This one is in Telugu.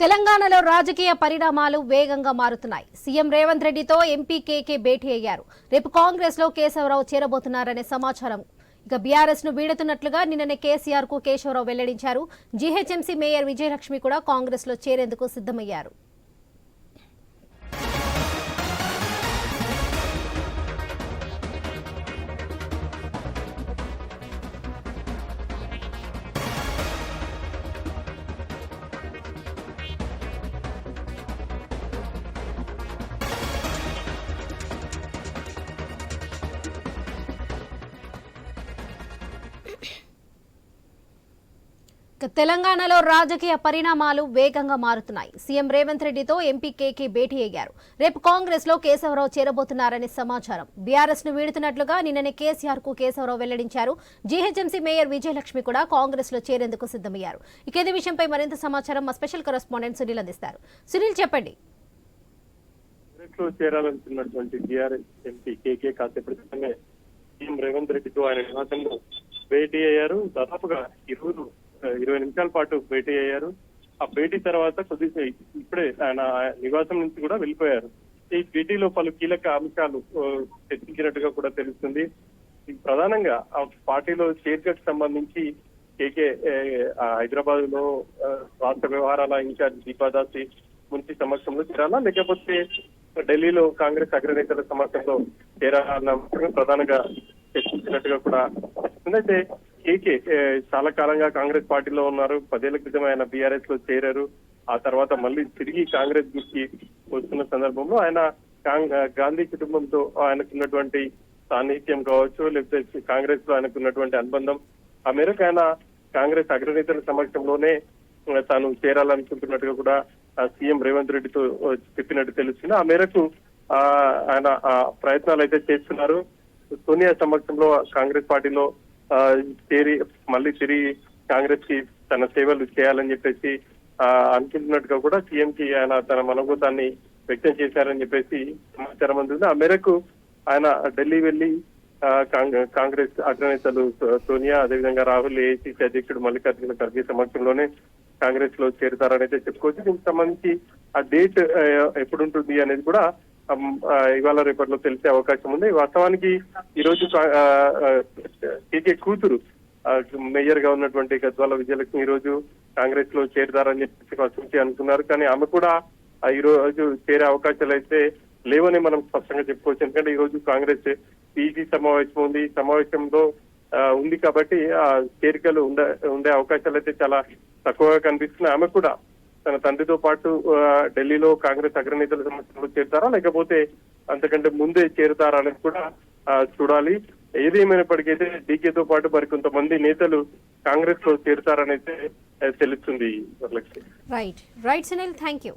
తెలంగాణలో రాజకీయ పరిణామాలు వేగంగా మారుతున్నాయి. సీఎం రేవంత్ రెడ్డితో ఎంపీ కేకే భేటీ అయ్యారు. రేపు కాంగ్రెస్లో కేశవరావు చేరబోతున్నారనే సమాచారం. ఇక బీఆర్ఎస్ను వీడుతున్నట్లుగా నిన్ననే కేసీఆర్కు కేశవరావు వెల్లడించారు. జీహెచ్ఎంసీ మేయర్ విజయలక్ష్మి కూడా కాంగ్రెస్లో చేరేందుకు సిద్దమయ్యారు తెలంగాణలో రాజకీయ పరిణామాలు వేగంగా మారుతున్నాయి. సీఎం రేవంత్ రెడ్డితో ఎంపీ కేకే భేటీ అయ్యారు. రేపు కాంగ్రెస్లో కేశవరావు చేరబోతున్నారని సమాచారం. బీఆర్ఎస్ను వీడుతున్నట్లుగా నిన్ననే కేసీఆర్కు కేశవరావు వెల్లడించారు. జీహెచ్ఎంసీ మేయర్ విజయలక్ష్మి కూడా కాంగ్రెస్లో చేరేందుకు సిద్దమయ్యారు ఇక విషయంపై మరింత సమాచారం మా స్పెషల్ కరెస్పాండెంట్ సునీల్ అందిస్తారు. సునీల్ చెప్పండి. లో చేరాలనుకున్నటువంటి ఎంపీ కేకే కాసేపటి క్రితమే సీఎం రేవంత్ రెడ్డితో ఆయన నివాసంలో భేటీ అయ్యారు. దాదాపుగా ఈ రోజు ఇరవై నిమిషాల పాటు భేటీ అయ్యారు. ఆ భేటీ తర్వాత కొద్దిసేపు ఇప్పుడే ఆయన నివాసం నుంచి కూడా వెళ్ళిపోయారు. ఈ భేటీలో పలు కీలక అంశాలు చర్చించినట్టుగా కూడా తెలుస్తుంది. ప్రధానంగా ఆ పార్టీలో చేర్చకు సంబంధించి కేకే హైదరాబాద్లో రాష్ట్ర వ్యవహారాల ఇన్ఛార్జ్ దీపాదాసి మున్సి సమక్షంలో చేరాలా? లేకపోతే ఢిల్లీలో కాంగ్రెస్ అగ్రనేతల సమక్షంలో చేరాలన్న ప్రధానంగా చర్చించినట్టుగా కూడా అయితే కేకే చాలా కాలంగా కాంగ్రెస్ పార్టీలో ఉన్నారు. పదేళ్ళ క్రితం ఆయన బీఆర్ఎస్లో చేరారు. ఆ తర్వాత మళ్ళీ తిరిగి కాంగ్రెస్కి వస్తున్న సందర్భంలో ఆయన గాంధీ కుటుంబంతో ఆయనకున్నటువంటి సాన్నిహిత్యం కావచ్చు లేకపోతే కాంగ్రెస్లో ఆయనకున్నటువంటి అనుబంధం. ఆ మేరకు ఆయన కాంగ్రెస్ అగ్రనేతల సమక్షంలోనే తాను చేరాలనుకుంటున్నట్టుగా కూడా సీఎం రేవంత్ రెడ్డితో చెప్పినట్టు తెలుస్తుంది. ఆ మేరకు ఆ, ఆయన ఆ ప్రయత్నాలు అయితే చేస్తున్నారు. సోనియా సమక్షంలో కాంగ్రెస్ పార్టీలో చేరి మళ్ళీ తిరిగి కాంగ్రెస్కి తన సేవలు చేయాలని చెప్పేసి ఆ, అనుకుంటున్నట్టుగా కూడా సీఎం కి ఆయన తన మనోభూతాన్ని వ్యక్తం చేశారని చెప్పేసి సమాచారం అందుంది ఆ మేరకు ఆయన ఢిల్లీ వెళ్ళి ఆ, కాంగ్- కాంగ్రెస్ అగ్రనేతలు సోనియా అదేవిధంగా రాహుల్ ఏఐసీసీ అధ్యక్షుడు మల్లికార్జున ఖర్గే సమక్షంలోనే కాంగ్రెస్లో చేరుతారని అయితే చెప్పుకోవచ్చు. దీనికి సంబంధించి ఆ డేట్ ఎప్పుడుంటుంది ఎప్పుడు ఉంటుంది అనేది కూడా ఇవాళ రేపట్లో తెలిసే అవకాశం ఉంది. వాస్తవానికి ఈ రోజు కా- కేకే కూతురు మేయర్గా ఉన్నటువంటి గద్వాల విజయలక్ష్మి ఈ రోజు కాంగ్రెస్లో చేరుతారని చెప్పి అనుకున్నారు. కానీ ఆమె కూడా ఆ, ఈ రోజు చేరే అవకాశాలు అయితే లేవని మనం స్పష్టంగా చెప్పుకోవచ్చు. ఎందుకంటే ఈ రోజు కాంగ్రెస్ పీజీ సమావేశం ఉంది. ఈ సమావేశంలో ఆ, ఉంది కాబట్టి ఆ చేరికలు ఉండే ఉండే అవకాశాలు అయితే చాలా తక్కువగా కనిపిస్తున్నాయి. ఆమె కూడా తన తండ్రితో పాటు ఢిల్లీలో కాంగ్రెస్ అగ్రనేతల సమస్యలో చేరుతారా? లేకపోతే అంతకంటే ముందే చేరుతారా అనేది కూడా ఆ, చూడాలి. ఏదేమైనప్పటికైతే డీకేతో పాటు మరి కొంతమంది నేతలు కాంగ్రెస్లో చేరుతారనైతే తెలుస్తుంది Varalakshmi. Right right Sunil thank you